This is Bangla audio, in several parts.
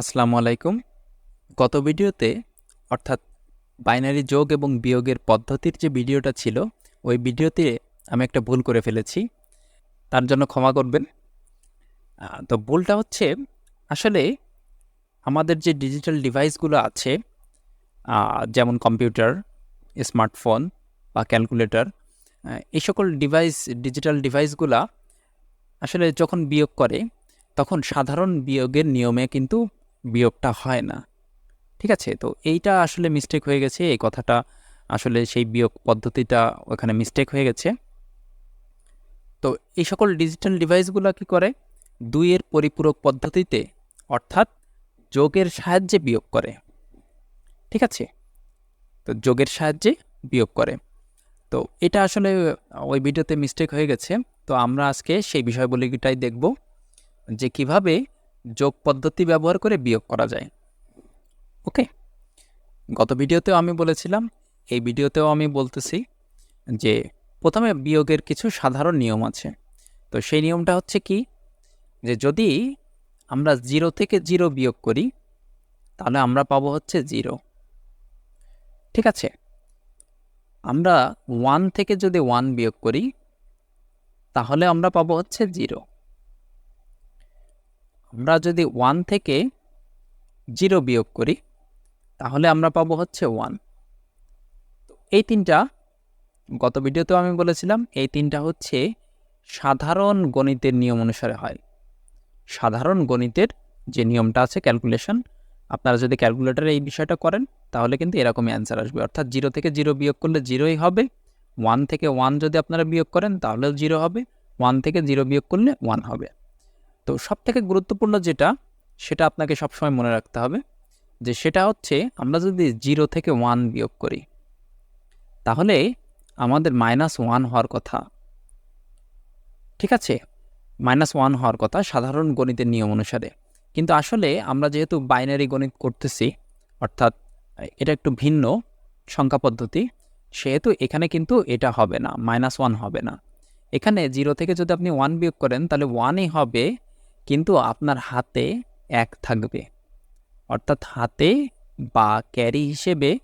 আসসালামু আলাইকুম। গত ভিডিওতে, অর্থাৎ বাইনারি যোগ এবং বিয়োগের পদ্ধতির যে ভিডিওটা ছিল, ওই ভিডিওতে আমি একটা ভুল করে ফেলেছি। তার জন্য ক্ষমা করবেন। তো ভুলটা হচ্ছে, আসলে আমাদের যে ডিজিটাল ডিভাইসগুলো আছে যেমন কম্পিউটার, স্মার্টফোন বা ক্যালকুলেটর এই সকল ডিভাইস, ডিজিটাল ডিভাইসগুলা আসলে যখন বিয়োগ করে, তখন সাধারণ বিয়োগের নিয়মে কিন্তু বিয়োগটা হয় না। ঠিক আছে? তো এইটা আসলে মিস্টেক হয়ে গেছে, এই কথাটা আসলে সেই বিয়োগ পদ্ধতিটা ওখানে মিস্টেক হয়ে গেছে। তো এই সকল ডিজিটাল ডিভাইসগুলো কি করে? দুইয়ের পরিপূরক পদ্ধতিতে, অর্থাৎ যোগের সাহায্যে বিয়োগ করে। ঠিক আছে? তো যোগের সাহায্যে বিয়োগ করে। তো এটা আসলে ওই ভিডিওতে মিস্টেক হয়ে গেছে। তো আমরা আজকে সেই বিষয়গুলিটাই দেখব যে কীভাবে যোগ পদ্ধতি ব্যবহার করে বিয়োগ করা যায়। ওকে? গত ভিডিওতেও আমি বলেছিলাম, এই ভিডিওতেও আমি বলতেছি যে প্রথমে বিয়োগের কিছু সাধারণ নিয়ম আছে। তো সেই নিয়মটা হচ্ছে কি? যে যদি আমরা জিরো থেকে জিরো বিয়োগ করি, তাহলে আমরা পাবো হচ্ছে জিরো। ঠিক আছে? আমরা ওয়ান থেকে যদি ওয়ান বিয়োগ করি, তাহলে আমরা পাবো হচ্ছে জিরো। আমরা যদি ওয়ান থেকে জিরো বিয়োগ করি, তাহলে আমরা পাবো হচ্ছে ওয়ান এই তিনটা, গত ভিডিওতেও আমি বলেছিলাম, এই তিনটা হচ্ছে সাধারণ গণিতের নিয়ম অনুসারে হয়। সাধারণ গণিতের যে নিয়মটা আছে ক্যালকুলেশন আপনারা যদি ক্যালকুলেটারে এই বিষয়টা করেন, তাহলে কিন্তু এরকমই অ্যান্সার আসবে। অর্থাৎ জিরো থেকে জিরো বিয়োগ করলে জিরোই হবে ওয়ান থেকে ওয়ান যদি আপনারা বিয়োগ করেন, তাহলেও জিরো হবে ওয়ান থেকে জিরো বিয়োগ করলে ওয়ান হবে। তো সব থেকে গুরুত্বপূর্ণ যেটা, সেটা আপনাকে সবসময় মনে রাখতে হবে যে সেটা হচ্ছে আমরা যদি জিরো থেকে ওয়ান বিয়োগ করি, তাহলে আমাদের মাইনাস ওয়ান হওয়ার কথা, ঠিক আছে? মাইনাস ওয়ান হওয়ার কথা সাধারণ গণিতের নিয়ম অনুসারে। কিন্তু আসলে আমরা যেহেতু বাইনারি গণিত করতেছি, অর্থাৎ এটা একটু ভিন্ন সংখ্যা পদ্ধতি, সেহেতু এখানে কিন্তু এটা হবে না, মাইনাস ওয়ান হবে না। এখানে জিরো থেকে যদি আপনি ওয়ান বিয়োগ করেন, তাহলে ওয়ানই হবে কিন্তু আপনার হাতে এক থাকবে। অর্থাৎ হাতে বা ক্যারি হিসেবে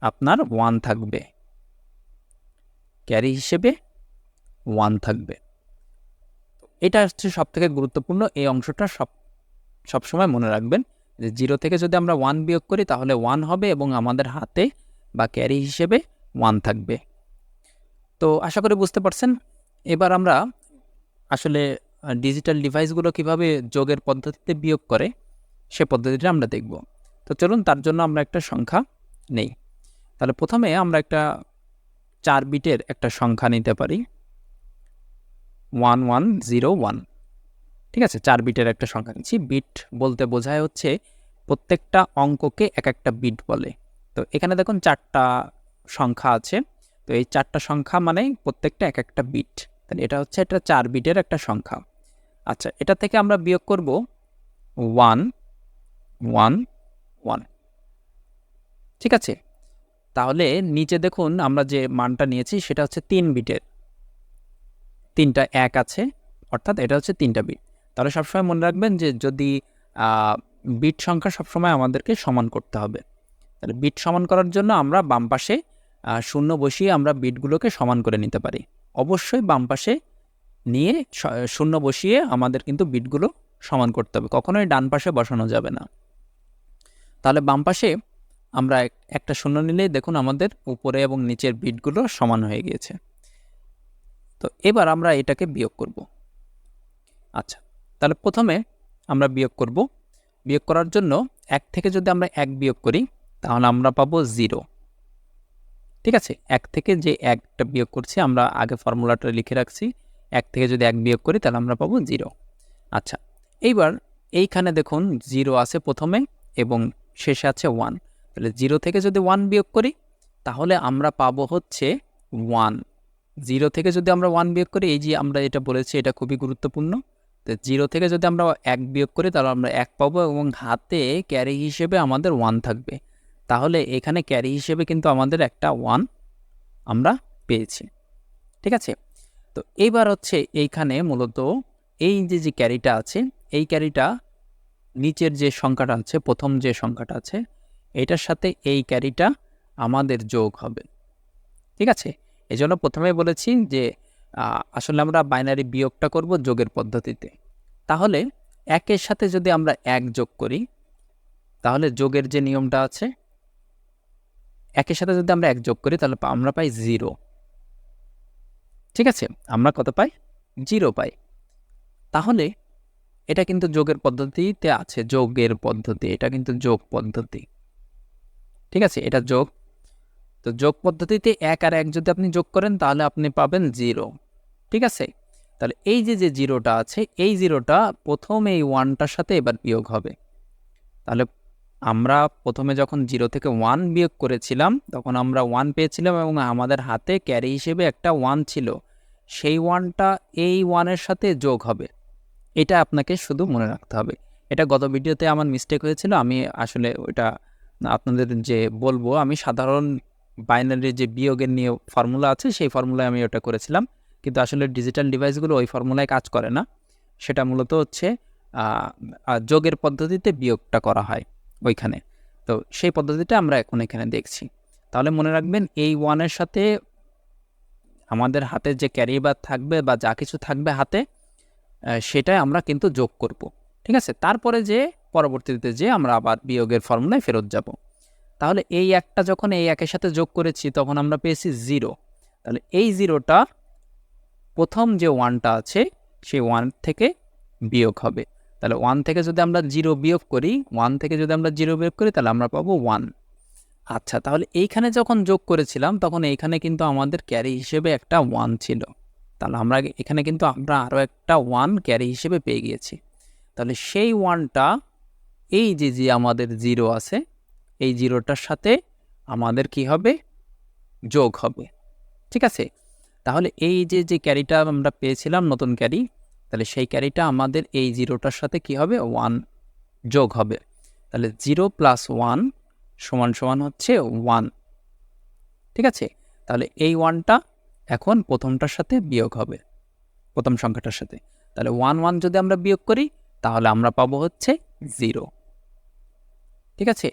আপনার ওয়ান থাকবে। ক্যারি হিসেবে ওয়ান থাকবে। এটা হচ্ছে সব থেকে গুরুত্বপূর্ণ। এই অংশটা সব, সবসময় মনে রাখবেন যে জিরো থেকে যদি আমরা ওয়ান বিয়োগ করি তাহলে ওয়ান হবে এবং আমাদের হাতে বা ক্যারি হিসেবে ওয়ান থাকবে। তো আশা করি বুঝতে পারছেন। এবার আমরা আসলে ডিজিটাল ডিভাইসগুলো কীভাবে যোগের পদ্ধতিতে বিয়োগ করে, সে পদ্ধতিটা আমরা দেখব। তো চলুন, তার জন্য আমরা একটা সংখ্যা নেই। তাহলে প্রথমে আমরা একটা চার বিটের একটা সংখ্যা নিতে পারি। ওয়ান ওয়ান জিরো ওয়ান ঠিক আছে, চার বিটের একটা সংখ্যা নিচ্ছি। বিট বলতে বোঝায় হচ্ছে প্রত্যেকটা অঙ্ককে এক একটা বিট বলে। তো এখানে দেখুন, চারটা সংখ্যা আছে। তো এই চারটা সংখ্যা মানে প্রত্যেকটা এক একটা বিট। তাহলে এটা হচ্ছে একটা চার বিটের একটা সংখ্যা। আচ্ছা এটা থেকে আমরা বিয়োগ করব ওয়ান ওয়ান ওয়ান। ঠিক আছে? তাহলে নিচে দেখুন আমরা যে মানটা নিয়েছি সেটা হচ্ছে তিন বিটের। তিনটা এক আছে, অর্থাৎ এটা হচ্ছে তিনটা বিট। তাহলে সবসময় মনে রাখবেন যে যদি বিট সংখ্যা সবসময় আমাদেরকে সমান করতে হবে। তাহলে বিট সমান করার জন্য আমরা বাম পাশে শূন্য বসিয়ে আমরা বিটগুলোকে সমান করে নিতে পারি। অবশ্যই বাম পাশে নিয়ে শূন্য বসিয়ে আমাদের কিন্তু বিটগুলো সমান করতে হবে। কখনোই ডান পাশে বসানো যাবে না। তাহলে বাম পাশে আমরা এক- একটা শূন্য নিলেই দেখুন আমাদের উপরে এবং নিচের বিটগুলো সমান হয়ে গিয়েছে। তো এবার আমরা এটাকে বিয়োগ করব। আচ্ছা তাহলে প্রথমে আমরা বিয়োগ করব। বিয়োগ করার জন্য এক থেকে যদি আমরা এক বিয়োগ করি, তাহলে আমরা পাবো জিরো। ঠিক আছে? এক থেকে যে একটা বিয়োগ করছি, আমরা আগে ফর্মুলাটা লিখে রাখছি। এক থেকে যদি এক বিয়োগ করি, তাহলে আমরা পাবো জিরো। আচ্ছা এইবার এইখানে দেখুন জিরো আছে প্রথমে এবং শেষে আছে ওয়ান। তাহলে জিরো থেকে যদি ওয়ান বিয়োগ করি, তাহলে আমরা পাবো হচ্ছে ওয়ান। জিরো থেকে যদি আমরা ওয়ান বিয়োগ করি, এই যে আমরা এটা বলেছি, এটা খুবই গুরুত্বপূর্ণ। তো জিরো থেকে যদি আমরা এক বিয়োগ করি, তাহলে আমরা এক পাবো এবং হাতে ক্যারি হিসেবে আমাদের ওয়ান থাকবে। তাহলে এখানে ক্যারি হিসেবে কিন্তু আমাদের একটা ওয়ান আমরা পেয়েছি। ঠিক আছে? তো এইবার হচ্ছে এইখানে মূলত এই যে যে ক্যারিটা আছে, এই ক্যারিটা নিচের যে সংখ্যাটা আছে, প্রথম যে সংখ্যাটা আছে, এটার সাথে এই ক্যারিটা আমাদের যোগ হবে। ঠিক আছে? এই জন্য প্রথমে বলেছি যে আসলে আমরা বাইনারি বিয়োগটা করব যোগের পদ্ধতিতে। তাহলে একের সাথে যদি আমরা এক যোগ করি, তাহলে যোগের যে নিয়মটা আছে, একের সাথে যদি আমরা এক যোগ করি, তাহলে আমরা পাই জিরো। ঠিক আছে, আমরা কত পাই? জিরো পাই। তাহলে এটা কিন্তু যোগের পদ্ধতিতে আছে, যোগের পদ্ধতি, এটা কিন্তু যোগ পদ্ধতি। ঠিক আছে, এটা যোগ। তো যোগ পদ্ধতিতে এক আর এক যদি আপনি যোগ করেন, তাহলে আপনি পাবেন জিরো। ঠিক আছে? তাহলে এই যে যে জিরোটা আছে, এই জিরোটা প্রথম এই ওয়ানটার সাথে এবার বিয়োগ হবে। তাহলে আমরা প্রথমে যখন জিরো থেকে ওয়ান বিয়োগ করেছিলাম, তখন আমরা ওয়ান পেয়েছিলাম এবং আমাদের হাতে ক্যারি হিসেবে একটা ওয়ান ছিল। সেই ওয়ানটা এই ওয়ানের সাথে যোগ হবে। এটা আপনাকে শুধু মনে রাখতে হবে। এটা গত ভিডিওতে আমার মিস্টেক হয়েছিল, আমি আসলে ওইটা আপনাদের যে বলব, আমি সাধারণ বাইনারি যে বিয়োগের নিয়ে ফর্মুলা আছে, সেই ফর্মুলায় আমি ওটা করেছিলাম। কিন্তু আসলে ডিজিটাল ডিভাইসগুলো ওই ফর্মুলায় কাজ করে না। সেটা মূলত হচ্ছে যোগের পদ্ধতিতে বিয়োগটা করা হয়। ওইখানে। তো সেই পদ্ধতিটা আমরা এখন এখানে দেখছি। তাহলে মনে রাখবেন এই ওয়ানের সাথে আমাদের হাতে যে ক্যারি বার থাকবে বা যা কিছু থাকবে হাতে সেটাই আমরা কিন্তু যোগ করব। ঠিক আছে? তারপরে যে পরবর্তীতে যে আমরা আবার বিয়োগের ফর্মুলায় ফেরত যাব। তাহলে এই একটা যখন এই একের সাথে যোগ করেছি, তখন আমরা পেয়েছি জিরো তাহলে এই জিরোটা প্রথম যে ওয়ানটা আছে, সেই ওয়ান থেকে বিয়োগ হবে। তাহলে ওয়ান থেকে যদি আমরা জিরো বিয়োগ করি ওয়ান থেকে যদি আমরা জিরো বিয়োগ করি, তাহলে আমরা পাবো ওয়ান আচ্ছা তাহলে এইখানে যখন যোগ করেছিলাম, তখন এইখানে কিন্তু আমাদের ক্যারি হিসেবে একটা ওয়ান ছিল। তাহলে আমরা এখানে কিন্তু আমরা আরও একটা ওয়ান ক্যারি হিসেবে পেয়ে গিয়েছি। তাহলে সেই ওয়ানটা এই যে যে আমাদের জিরো আছে, এই জিরোটার সাথে আমাদের কি হবে? যোগ হবে। ঠিক আছে? তাহলে এই যে যে ক্যারিটা আমরা পেয়েছিলাম, নতুন ক্যারি তাহলে সেই ক্যারিটা আমাদের এই জিরোটার সাথে কি হবে? ওয়ান যোগ হবে। তাহলে জিরো প্লাস ওয়ান সমান সমান হচ্ছে ওয়ান। ঠিক আছে? তাহলে এই ওয়ানটা এখন প্রথমটার সাথে বিয়োগ হবে, প্রথম সংখ্যাটার সাথে। তাহলে ওয়ান ওয়ান যদি আমরা বিয়োগ করি, তাহলে আমরা পাবো হচ্ছে জিরো। ঠিক আছে?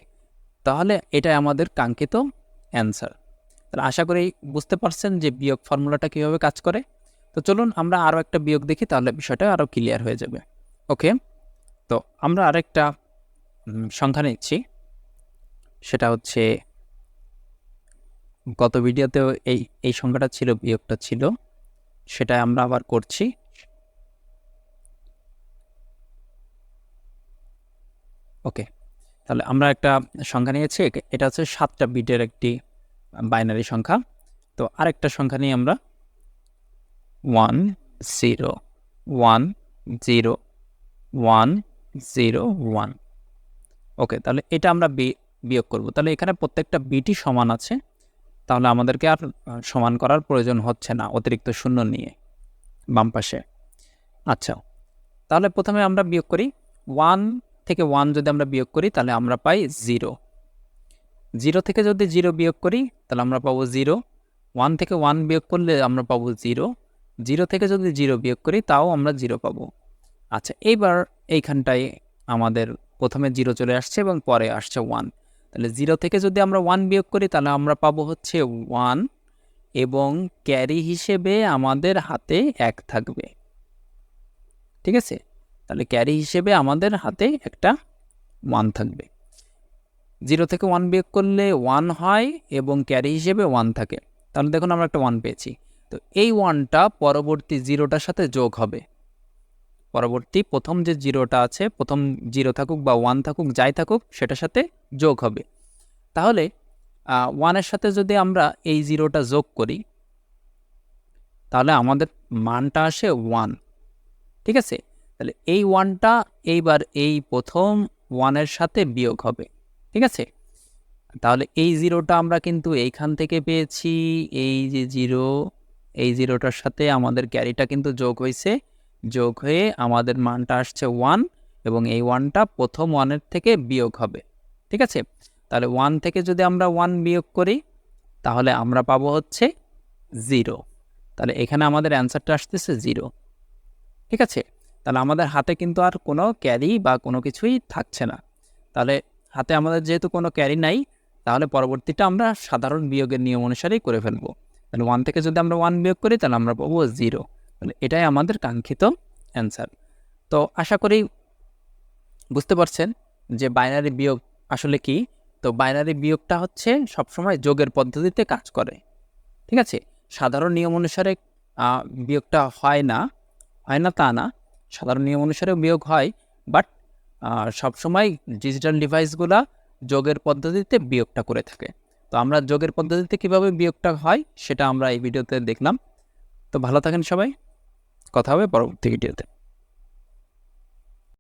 তাহলে এটাই আমাদের কাঙ্ক্ষিত অ্যান্সার। তাহলে আশা করি বুঝতে পারছেন যে বিয়োগ ফর্মুলাটা কীভাবে কাজ করে। তো চলুন আমরা আরও একটা বিয়োগ দেখি, তাহলে বিষয়টা আরও ক্লিয়ার হয়ে যাবে। ওকে তো আমরা আরেকটা সংখ্যা নিচ্ছি। সেটা হচ্ছে, গত ভিডিওতেও এই এই সংখ্যাটা ছিল, বিয়োগটা ছিল। সেটা আমরা আবার করছি। ওকে তাহলে আমরা একটা সংখ্যা নিয়েছি, এটা হচ্ছে সাতটা বিটের একটি বাইনারি সংখ্যা। তো আরেকটা সংখ্যা নিয়ে আমরা one zero one zero one zero one okay তাহলে এটা আমরা বিয়োগ করব। তাহলে এখানে প্রত্যেকটা বিটি সমান আছে। তাহলে আমাদেরকে আর সমান করার প্রয়োজন হচ্ছে না অতিরিক্ত শূন্য নিয়ে বাম পাশে। আচ্ছা তাহলে প্রথমে আমরা বিয়োগ করি। ওয়ান থেকে ওয়ান যদি আমরা বিয়োগ করি, তাহলে আমরা পাই জিরো জিরো থেকে যদি জিরো বিয়োগ করি, তাহলে আমরা পাবো জিরো ওয়ান থেকে ওয়ান বিয়োগ করলে আমরা পাবো জিরো জিরো থেকে যদি জিরো বিয়োগ করি, তাও আমরা জিরো পাবো। আচ্ছা এইবার এইখানটায় আমাদের প্রথমে জিরো চলে আসছে এবং পরে আসছে ওয়ান। তাহলে জিরো থেকে যদি আমরা ওয়ান বিয়োগ করি, তাহলে আমরা পাবো হচ্ছে ওয়ান এবং ক্যারি হিসেবে আমাদের হাতে এক থাকবে। ঠিক আছে? তাহলে ক্যারি হিসেবে আমাদের হাতে একটা ওয়ান থাকবে। জিরো থেকে ওয়ান বিয়োগ করলে ওয়ান হয় এবং ক্যারি হিসেবে ওয়ান থাকে। তাহলে দেখুন আমরা একটা ওয়ান পেয়েছি। তো এই ওয়ানটা পরবর্তী জিরোটার সাথে যোগ হবে। পরবর্তী প্রথম যে জিরোটা আছে, প্রথম জিরো থাকুক বা ওয়ান থাকুক, যাই থাকুক, সেটার সাথে যোগ হবে। তাহলে ওয়ানের সাথে যদি আমরা এই জিরোটা যোগ করি, তাহলে আমাদের মানটা আসে ওয়ান ঠিক আছে? তাহলে এই ওয়ানটা এইবার এই প্রথম ওয়ানের সাথে বিয়োগ হবে। ঠিক আছে? তাহলে এই জিরোটা আমরা কিন্তু এইখান থেকে পেয়েছি, এই যে জিরো এই জিরোটার সাথে আমাদের ক্যারিটা কিন্তু যোগ হয়েছে যোগ হয়ে আমাদের মানটা আসছে ওয়ান এবং এই ওয়ানটা প্রথম ওয়ানের থেকে বিয়োগ হবে। ঠিক আছে? তাহলে ওয়ান থেকে যদি আমরা ওয়ান বিয়োগ করি, তাহলে আমরা পাবো হচ্ছে জিরো। তাহলে এখানে আমাদের অ্যান্সারটা আসতেছে জিরো। ঠিক আছে? তাহলে আমাদের হাতে কিন্তু আর কোনো ক্যারি বা কোনো কিছুই থাকছে না। তাহলে হাতে আমাদের যেহেতু কোনো ক্যারি নাই, তাহলে পরবর্তীটা আমরা সাধারণ বিয়োগের নিয়ম অনুসারেই করে ফেলব। তাহলে ওয়ান থেকে যদি আমরা ওয়ান বিয়োগ করি, তাহলে আমরা পাবো জিরো তাহলে এটাই আমাদের কাঙ্ক্ষিত অ্যান্সার তো আশা করি বুঝতে পারছেন যে বাইনারি বিয়োগ আসলে কি? তো বাইনারি বিয়োগটা হচ্ছে সবসময় যোগের পদ্ধতিতে কাজ করে। ঠিক আছে? সাধারণ নিয়ম অনুসারে বিয়োগটা হয় না হয় না তা না। সাধারণ নিয়ম অনুসারেও বিয়োগ হয় বাট সবসময় ডিজিটাল ডিভাইসগুলা যোগের পদ্ধতিতে বিয়োগটা করে থাকে। তো আমরা যোগের পদ্ধতিতে কীভাবে বিয়োগটা হয় সেটা আমরা এই ভিডিওতে দেখলাম। তো ভালো থাকেন সবাই। কথা হবে পরবর্তী ভিডিওতে।